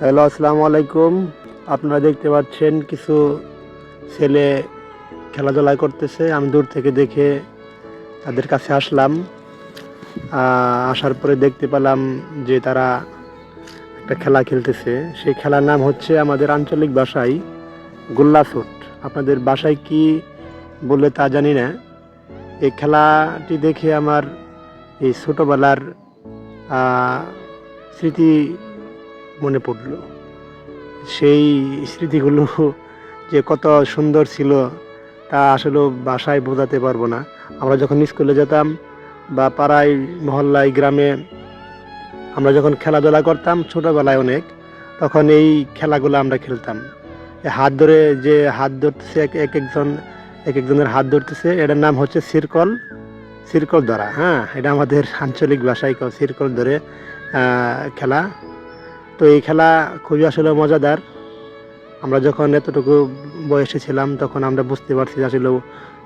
Hello, আসসালামু আলাইকুম। আপনারা দেখতে পাচ্ছেন কিছু ছেলে খেলাধুলা করতেছে। আমি দূর থেকে দেখে তাদের কাছে আসলাম। আসার পরে দেখতে পেলাম যে তারা একটা খেলা খেলতেছে। সেই খেলার নাম হচ্ছে আমাদের আঞ্চলিক ভাষায় গোল্লা শুট আপনাদের বাসায় কি বলে তা জানি না। এই খেলাটি দেখে আমার এই ছোটোবেলার স্মৃতি মনে পড়ল। সেই স্মৃতিগুলো যে কত সুন্দর ছিল, তা আসলে বাসায় বোঝাতে পারব না। আমরা যখন স্কুলে যেতাম বা পাড়ায়, মহল্লায়, গ্রামে, আমরা যখন খেলাধুলা করতাম, ছোটোবেলায় অনেক, তখন এই খেলাগুলো আমরা খেলতাম। হাত ধরে যে হাত ধরতেছে এক এক একজন, এক একজনের হাত ধরতেছে, এটার নাম হচ্ছে সিরকল সিরকল ধরা হ্যাঁ? এটা আমাদের আঞ্চলিক ভাষায় সিরকল ধরে খেলা। তো এই খেলা খুবই আসলে মজাদার। আমরা যখন এতটুকু বয়সে ছিলাম তখন আমরা বুঝতে পারছি যে আসলে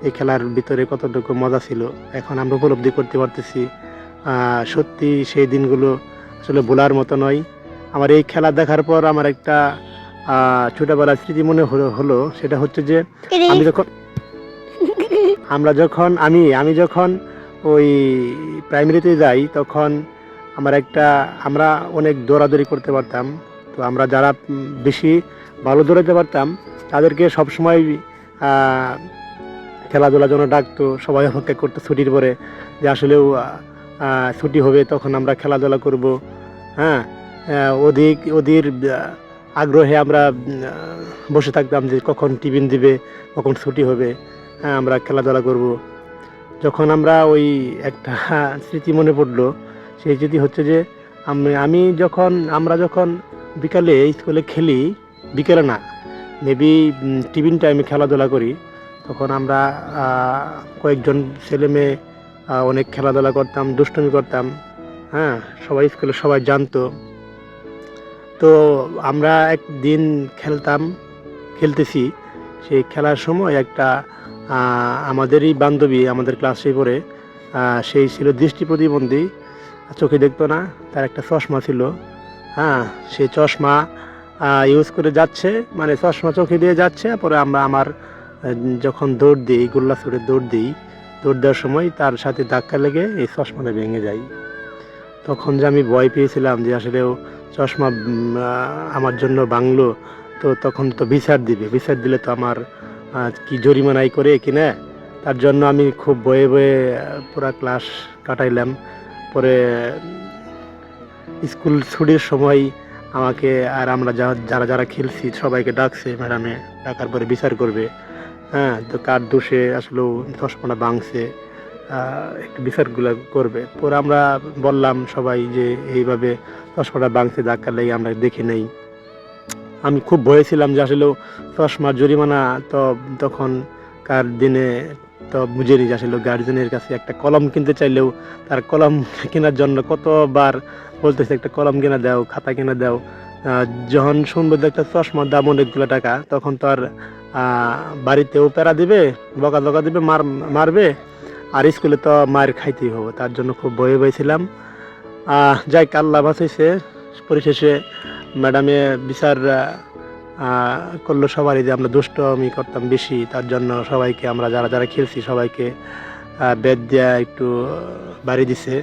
এই খেলার ভিতরে কতটুকু মজা ছিল। এখন আমরা উপলব্ধি করতে পারতেছি সত্যি সেই দিনগুলো আসলে ভোলার মতো নয়। আমার এই খেলা দেখার পর আমার একটা ছোটবেলার স্মৃতি মনে হলো হলো সেটা হচ্ছে যে আমি যখন আমরা যখন আমি আমি যখন ওই প্রাইমারিতে যাই তখন আমার একটা, আমরা অনেক দৌড়াদৌড়ি করতে পারতাম। তো আমরা যারা বেশি ভালো দৌড়াতে পারতাম, তাদেরকে সবসময় খেলাধুলার জন্য ডাকতো, সবাই অপেক্ষা করতো ছুটির পরে যে আসলেও ছুটি হবে তখন আমরা খেলাধুলা করব। হ্যাঁ অধিক ওদের আগ্রহে আমরা বসে থাকতাম যে কখন টিফিন দিবে, কখন ছুটি হবে হ্যাঁ আমরা খেলাধুলা করব। যখন আমরা ওই একটা স্মৃতি মনে পড়ল সেই যদি হচ্ছে যে আমি আমি যখন, আমরা যখন বিকালে স্কুলে খেলি, বিকেলে না মেবি টিফিন টাইমে খেলাধুলা করি, তখন আমরা কয়েকজন ছেলে মেয়ে অনেক খেলাধুলা করতাম, দুষ্টুমি করতাম হ্যাঁ সবাই স্কুলে সবাই জানতো। তো আমরা একদিন খেলতাম, খেলতেছি, সেই খেলার সময় একটা আমাদেরই বান্ধবী আমাদের ক্লাসে পড়ে সেই ছিল দৃষ্টি প্রতিবন্ধী চোখে দেখতো না, তার একটা চশমা ছিল। হ্যাঁ সেই চশমা ইউজ করে যাচ্ছে মানে চশমা চোখে দিয়ে যাচ্ছে, পরে আমরা আমার, যখন দৌড় দিই গোল্লা ছুটে দৌড় দিই, দৌড় দেওয়ার সময় তার সাথে ধাক্কা লেগে এই চশমাটা ভেঙে যায়। তখন যে আমি ভয় পেয়েছিলাম যে আসলে ও চশমা আমার জন্য বাংলো তো তখন তো বিচার দিবে। বিচার দিলে তো আমার কি জরিমানাই করে কিনা? তার জন্য আমি খুব বয়ে বয়ে পুরা ক্লাস কাটাইলাম। পরে স্কুল ছুটির সময় আমাকে আর আমরা যারা যারা খেলছি সবাইকে ডাকছে ম্যাডামে, ডাকার পরে বিচার করবে। হ্যাঁ তো কার দোষে আসলে চশমাটা ভাঙছে একটু বিচারগুলো করবে। পরে আমরা বললাম সবাই যে এইভাবে চশমাটা ভাঙছে, ধাক্কা লেগে আমরা দেখি নেই। আমি খুব ভয়ে ছিলাম যে আসলে চশমার জরিমানা তো তখন কার দিনে তো বুঝেনি যে আসলে গার্জেনের কাছে একটা কলম কিনতে চাইলেও তার কলম কেনার জন্য কতবার বলতেছে একটা কলম কিনা দাও, খাতা কিনা দাও। যখন শুনব একটা চশমার দাম অনেকগুলো টাকা, তখন তো আর বাড়িতেও প্যারা দিবে, বকা দকা দিবে, মার, মারবে, আর স্কুলে তো মার খাইতেই হবে, তার জন্য খুব ভয়ে পেয়েছিলাম যাই আল্লাহ বাঁচাইছে পরিশেষে ম্যাডামে বিচার করল সবারই যে আমরা দুষ্ট আমি করতাম বেশি, তার জন্য সবাইকে আমরা যারা যারা খেলছি সবাইকে বেদ দেওয়া একটু বাড়ি দিছে।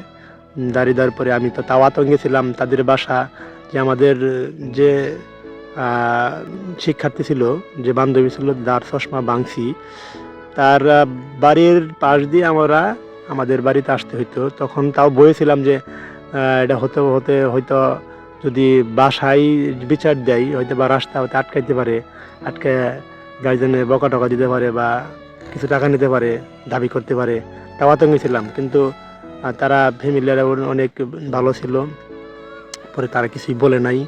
দাঁড়িয়ে দেওয়ার পরে আমি তো তাও আতঙ্কে ছিলাম, তাদের বাসা যে আমাদের যে শিক্ষার্থী ছিল, যে বান্ধবী ছিল যার চশমা বাংছি তার বাড়ির পাশ দিয়ে আমরা আমাদের বাড়িতে আসতে হইতো। তখন তাও বলেছিলাম যে এটা হতে হতে হয়তো যদি বাসায় বিচার দেয়, হয়তো বা রাস্তা হয়তো আটকাইতে পারে, আটকে গার্জেনে বকা টকা দিতে পারে বা কিছু টাকা নিতে পারে, দাবি করতে পারে, তাও আতঙ্কে ছিলাম। কিন্তু তারা ফ্যামিলিরা অনেক ভালো ছিল। পরে তারা কিছুই বলে নাই।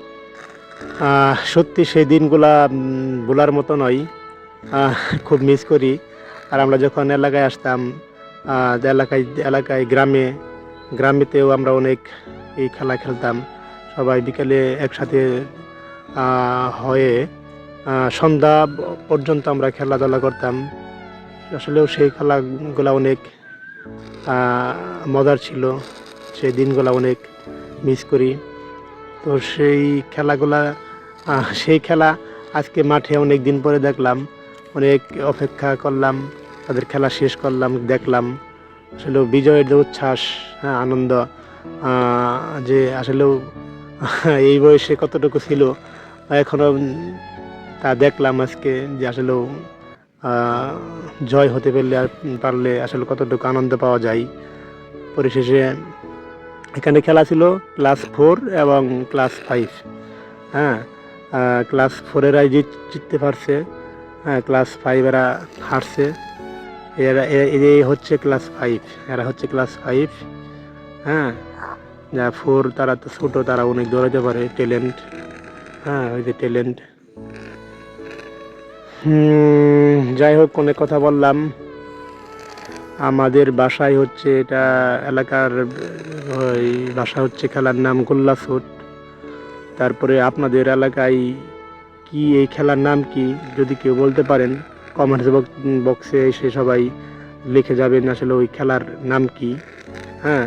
সত্যি সেই দিনগুলা ভোলার মতো নয়। খুব মিস করি। আর আমরা যখন এলাকায় আসতাম এলাকায় এলাকায় গ্রামে, গ্রামেতেও আমরা অনেক এই খেলা খেলতাম। সবাই বিকেলে একসাথে হয়ে সন্ধ্যা পর্যন্ত আমরা খেলাধুলা করতাম। আসলেও সেই খেলাগুলো অনেক মজার ছিল। সেই দিনগুলো অনেক মিস করি। তো সেই খেলাগুলা সেই খেলা আজকে মাঠে অনেক দিন পরে দেখলাম। অনেক অপেক্ষা করলাম, তাদের খেলা শেষ করলাম, দেখলাম। আসলে বিজয়ের যে উচ্ছ্বাস হ্যাঁ আনন্দ যে আসলেও এই বয়সে কতটুকু ছিল এখনও উম, তা দেখলাম আজকে যে আসলেও জয় হতে পারলে আর পারলে আসলে কতটুকু আনন্দ পাওয়া যায়। পরিশেষে এখানে খেলা ছিল ক্লাস ফোর এবং ক্লাস ফাইভ হ্যাঁ ক্লাস ফোরেরাই জিত জিততে পারছে হ্যাঁ ক্লাস ফাইভ এরা হারছে এরা এ- এ হচ্ছে ক্লাস ফাইভ এরা হচ্ছে ক্লাস ফাইভ হ্যাঁ যা ফোর, তারা তো ছোটো, তারা অনেক দৌড়াতে পারে ট্যালেন্ট হ্যাঁ ওই যে ট্যালেন্ট যাই হোক, অনেক কথা বললাম। আমাদের বাসায় হচ্ছে এটা এলাকার, ওই বাসা হচ্ছে খেলার নাম গোল্লাছুট তারপরে আপনাদের এলাকায় কি, এই খেলার নাম কি, যদি কেউ বলতে পারেন কমেন্টস বক্সে এসে সবাই লিখে যাবেন আসলে ওই খেলার নাম কি। হ্যাঁ